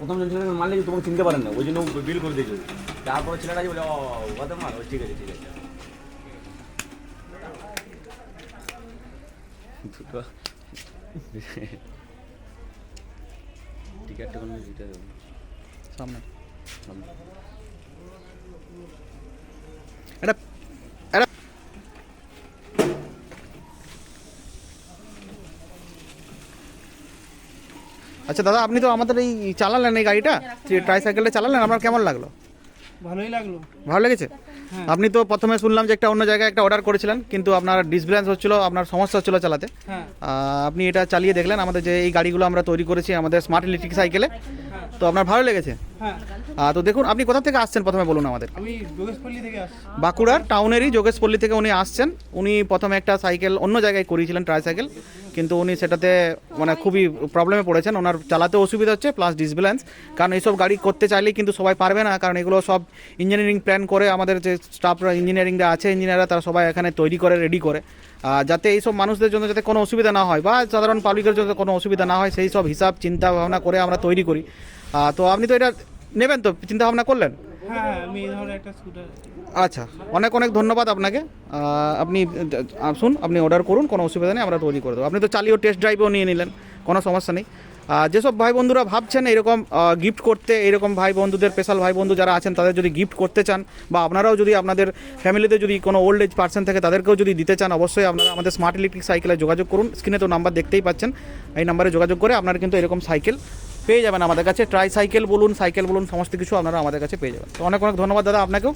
প্রথম জন ছেলেটাকে মারলে যে তোমাকে চিনতে পারেন না, ওই জন্য বিল করে দিয়েছিল তারপরে ছেলেটা যে বলে, ও, ওদের মার ঠিক আছে ঠিক আছে। দুটো। টিকিটটা সামনে। এটা এটা। আচ্ছা দাদা আপনি তো আমাদের এই চালালেন এই গাড়িটা? ট্রাইসাইকেলটা চালালেন আমার কেমন লাগল? ভালোই লাগল। ভালো লেগেছে? হ্যাঁ। আপনি তো প্রথমে শুনলাম যে একটা অন্য জায়গায় একটা অর্ডার করেছিলেন কিন্তু আপনার ডিসব্যালেন্স হচ্ছিল আপনার সমস্যা হচ্ছিল চালাতে। হ্যাঁ। আপনি এটা চালিয়ে দেখলেন আমাদের যে এই গাড়িগুলো আমরা তৈরি করেছি আমাদের স্মার্ট ইলেকট্রিক সাইকেলে তো আপনার ভালো লেগেছে? হ্যাঁ। তো দেখুন আপনি কোথা থেকে আসছেন প্রথমে বলুন আমাদের? বাঁকুড়ার টাউনেরই যোগেশপল্লী থেকে উনি আসছেন। উনি প্রথমে একটা সাইকেল অন্য জায়গায় করিয়েছিলেন ট্রাই সাইকেল কিন্তু উনি সেটাতে মানে খুবই প্রবলেমে পড়েছেন। ওনার চালাতে অসুবিধা হচ্ছে প্লাস ডিসব্যালেন্স কারণ এইসব গাড়ি করতে চাইলেই কিন্তু সবাই পারবে না কারণ এগুলো সব ইঞ্জিনিয়ারিং প্ল্যান করে আমাদের যে স্টাফরা ইঞ্জিনিয়ারিংরা আছে ইঞ্জিনিয়াররা তারা সবাই এখানে তৈরি করে রেডি করে। যাতে এইসব মানুষদের জন্য যাতে কোনো অসুবিধা না হয় বা সাধারণ পাবলিকের জন্য কোনো অসুবিধা না হয় সেই সব হিসাব চিন্তা ভাবনা করে আমরা তৈরি করি। তো আপনি তো এটা নেবেন তো? চিন্তা ভাবনা করলেন? হ্যাঁ হ্যাঁ আচ্ছা অনেক অনেক ধন্যবাদ আপনাকে। আপনি আসুন আপনি অর্ডার করুন কোনো অসুবিধা নেই আমরা তৈরি করে দেবো। আপনি তো চালিয়েও টেস্ট ড্রাইভও নিয়ে নিলেন কোনো সমস্যা নেই। যেসব ভাই বন্ধুরা ভাবছেন এরকম গিফট করতে, এরকম ভাই বন্ধুদের স্পেশাল ভাই বন্ধু যারা আছেন, তাদের যদি গিফট করতে চান, বা আপনারাও যদি আপনাদের ফ্যামিলিতে যদি কোনো ওল্ড এজ পার্সন থাকে, তাদেরকেও যদি দিতে চান, অবশ্যই আপনারা আমাদের স্মার্ট ইলেকট্রিক সাইকেলে যোগাযোগ করুন। স্ক্রিনে তো নাম্বার দেখতেই পাচ্ছেন। এই নাম্বারে যোগাযোগ করে আপনারা কিন্তু এরকম সাইকেল পেয়ে যাবেন আমাদের কাছে। ট্রাই সাইকেল বলুন সাইকেল বলুন, সমস্ত কিছু আপনারা আমাদের কাছে পেয়ে যাবেন। তো অনেক অনেক ধন্যবাদ দাদা আপনাকেও।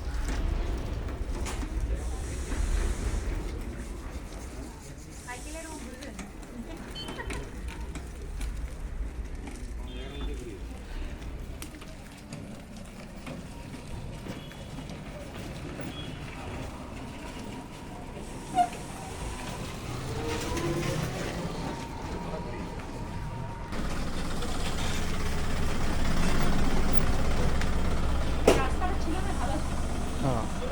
हाँ